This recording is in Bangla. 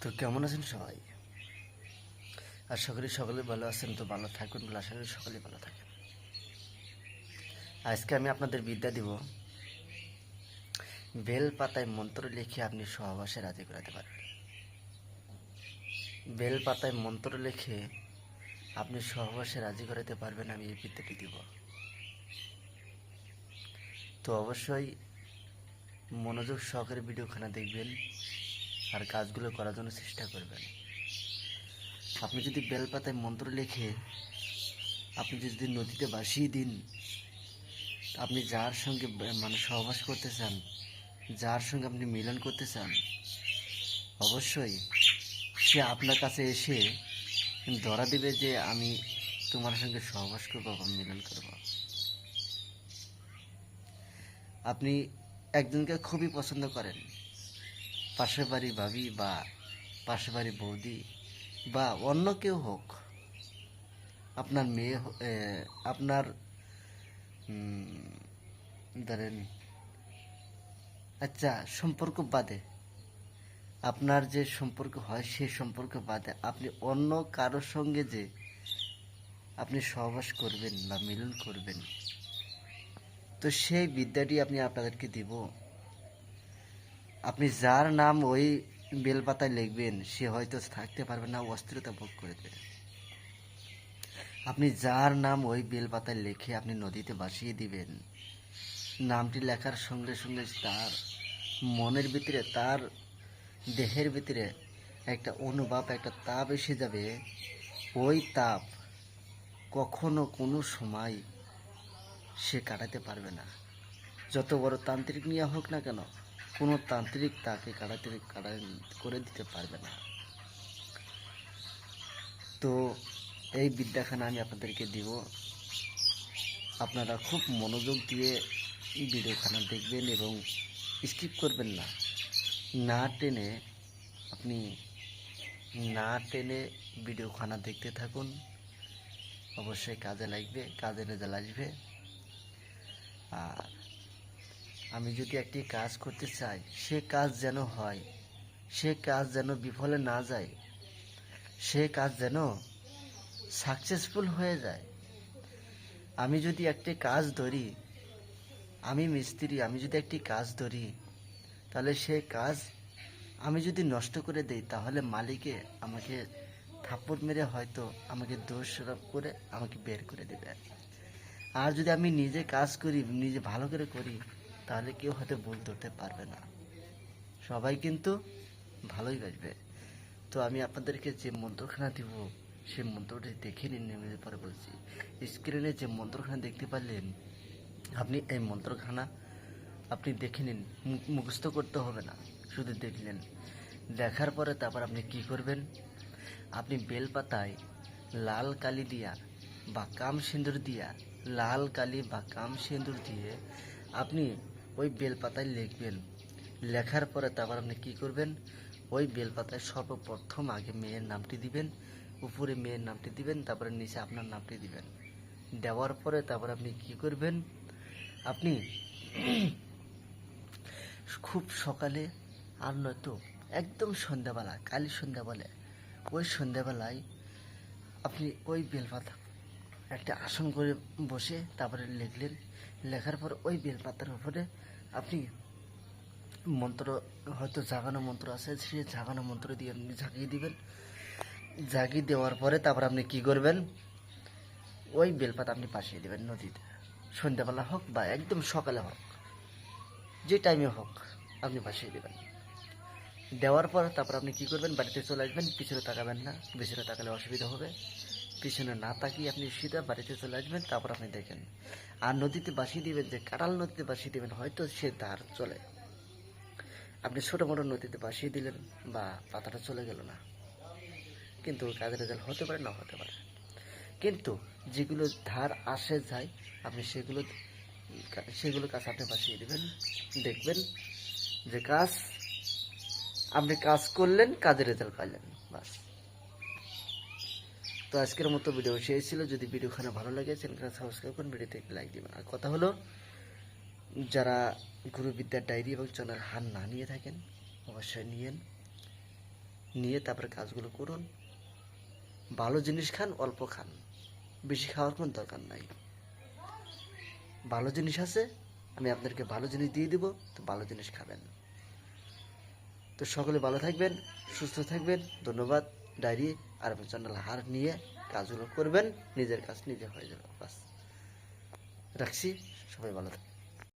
তো কেমন আছেন সবাই? আর করি সকলে ভালো আছেন, তো ভালো থাকুন বলে আশা করি সকলে ভালো থাকেন। আজকে আমি আপনাদের বিদ্যা দিব বেল পাতায় মন্ত্র লিখে আপনি সহবাসে রাজি করাতে পারবেন বেল পাতায় মন্ত্র লিখে আপনি সহবাসে রাজি করাতে পারবেন, আমি এই বিদ্যাটি দিব। তো অবশ্যই মনোযোগ সহকারে ভিডিওখানা দেখবেন আর কাজগুলো করার জন্য চেষ্টা করবেন। আপনি যদি বেলপাতায় মন্ত্র লেখে, আপনি যদি নদীতে ভাসিয়ে দিন, আপনি যার সঙ্গে মানে সহবাস করতে চান, যার সঙ্গে আপনি মিলন করতে চান, অবশ্যই সে আপনার কাছে এসে ধরা দেবে যে আমি তোমার সঙ্গে সহবাস করব বা মিলন করব। আপনি একজনকে খুবই পছন্দ করেন। পাশের বাড়ি ভাবি বা পাশের বাড়ি বৌদি বা অন্য কেউ হোক, আপনার মেয়ে আপনার ধরেন আচ্ছা সম্পর্ক বাদে, আপনার যে সম্পর্ক হয় সেই সম্পর্ক বাদে আপনি অন্য কারোর সঙ্গে যে আপনি সহবাস করবেন বা মিলন করবেন, তো সেই বিদ্যাটি আপনি আপনাদেরকে দিব। আপনি যার নাম ওই বেলপাতায় লিখবেন, সে হয়তো থাকতে পারবে না, অস্থিরতা ভোগ করে দেবে। আপনি যার নাম ওই বেলপাতায় লিখে আপনি নদীতে ভাসিয়ে দিবেন, নামটি লেখার সঙ্গে সঙ্গে তার মনের ভিতরে, তার দেহের ভিতরে একটা অনুভব, একটা তাপ এসে যাবে। ওই তাপ কখনো কোনো সময় সে কাটাতে পারবে না। যত বড় তান্ত্রিক নিয়ে হোক না কেন কোনো তান্ত্রিক তাকে কাটাতে কাটা করে দিতে পারবে না। তো এই বিদ্যাখানা আমি আপনাদেরকে দিব। আপনারা খুব মনোযোগ দিয়ে ভিডিওখানা দেখবেন এবং স্কিপ করবেন না। না টেনে আপনি, না টেনে ভিডিওখানা দেখতে থাকুন। অবশ্যই কাজে লাগবে, কাজে রেজাল্ট আসবে। আর আমি যদি একটি কাজ করতে চাই, সে কাজ যেন হয়, সে কাজ যেন বিফলে না যায়, সে কাজ যেন সাকসেসফুল হয়ে যায়। আমি যদি একটি কাজ ধরি, আমি মিস্ত্রি, আমি যদি একটি কাজ ধরি, তাহলে সে কাজ আমি যদি নষ্ট করে দেই, তাহলে মালিকে আমাকে থাপ্পড় মেরে হয়তো আমাকে দোষ করে আমাকে বের করে দেবে। আর যদি আমি নিজে কাজ করি, নিজে ভালো করে করি তাহলে কেউ হয়তো ভুল ধরতে পারবে না। সবাই কিন্তু ভালোই বাজবে। তো আমি আপনাদেরকে যে মন্ত্রখানা দিব, সেই মন্ত্রটি দেখে নিন আমি পরে বলছি। স্ক্রিনে যে মন্ত্রখানা দেখতে পারলেন, আপনি এই মন্ত্রখানা আপনি দেখে নিন। মুখস্থ করতে হবে না, শুধু দেখলেন দেখার পরে তারপর আপনি কি করবেন? আপনি বেলপাতায় লাল কালি দিয়া বা কাম সিঁদুর দিয়া, লাল কালি বা কাম সিঁদুর দিয়ে আপনি ওই বেলপাতায় লিখবেন। লেখার পরে তারপর আপনি কি করবেন? ওই বেলপাতায় সর্বপ্রথম আগে মেয়ের নামটি দিবেন, উপরে মেয়ের নামটি দিবেন, তারপরে নিচে আপনার নামটি দিবেন। দেওয়ার পরে তারপর আপনি কি করবেন? আপনি খুব সকালে আর নয়তো একদম সন্ধ্যাবেলা কালী সন্ধ্যা বলে ওই সন্ধ্যাবেলায় আপনি ওই বেলপাতা একটা আসন করে বসে তারপরে লিখলেন। লেখার পর ওই বেলপাতার উপরে আপনি মন্ত্র, হয়তো জাগানো মন্ত্র আছে সেই জাগানো মন্ত্র দিয়ে আপনি ঝাঁকিয়ে দিবেন। ঝাঁকিয়ে দেওয়ার পরে তারপর আপনি কি করবেন? ওই বেলপাতা আপনি পাশিয়ে দেবেন নদীতে। সন্ধ্যাবেলা হোক বা একদম সকালে হোক, যে টাইমে হোক আপনি ভাসিয়ে দেবেন। দেওয়ার পর তারপর আপনি কি করবেন? বাড়িতে চলে আসবেন, পিছনে তাকাবেন না, পিছনে তাকালে অসুবিধা হবে। পিছনে না তাকিয়ে আপনি সিধা বাড়িতে চলে আসবেন, তারপর আপনি দেখেন। আর নদীতে বাসিয়ে দিবেন যে কাটাল নদীতে বাসিয়ে দিবেন, হয়তো সে ধার চলে। আপনি ছোটো মোটো নদীতে বাসিয়ে দিলেন বা পাতাটা চলে গেল না। কিন্তু কাজের রেজাল্ট হতে পারে, না হতে পারে। কিন্তু যেগুলো ধার আসে যায়, আপনি সেগুলো সেগুলো কাজ আপনি বাসিয়ে দেবেন। দেখবেন যে কাজ, আপনি কাজ করলেন, কাজের রেজাল্ট পাইলেন, বাস। তো আজকের মতো ভিডিও শেষ ছিল। যদি ভিডিওখানে ভালো লাগে চ্যানেলটা সাবস্ক্রাইব করুন ভিডিওতে একটি লাইক দিবেন। আর কথা হলো, যারা গুরুবিদ্যার ডায়েরি এবং চনার হার না নিয়ে থাকেন, অবশ্যই নিয়েন। নিয়ে তারপরে কাজগুলো করুন। ভালো জিনিস খান, অল্প খান। বেশি খাওয়ার কোনো দরকার নাই। ভালো জিনিস আছে, আমি আপনাদেরকে ভালো জিনিস দিয়ে দিব, তো ভালো জিনিস খাবেন। তো সকলে ভালো থাকবেন, সুস্থ থাকবেন, ধন্যবাদ। ডায়েরি আর চ্যানেল হার নিয়ে কাজগুলো করবেন, নিজের কাজ নিজে হয়ে যাবে রাখছি, সবাই ভালো থাকবেন।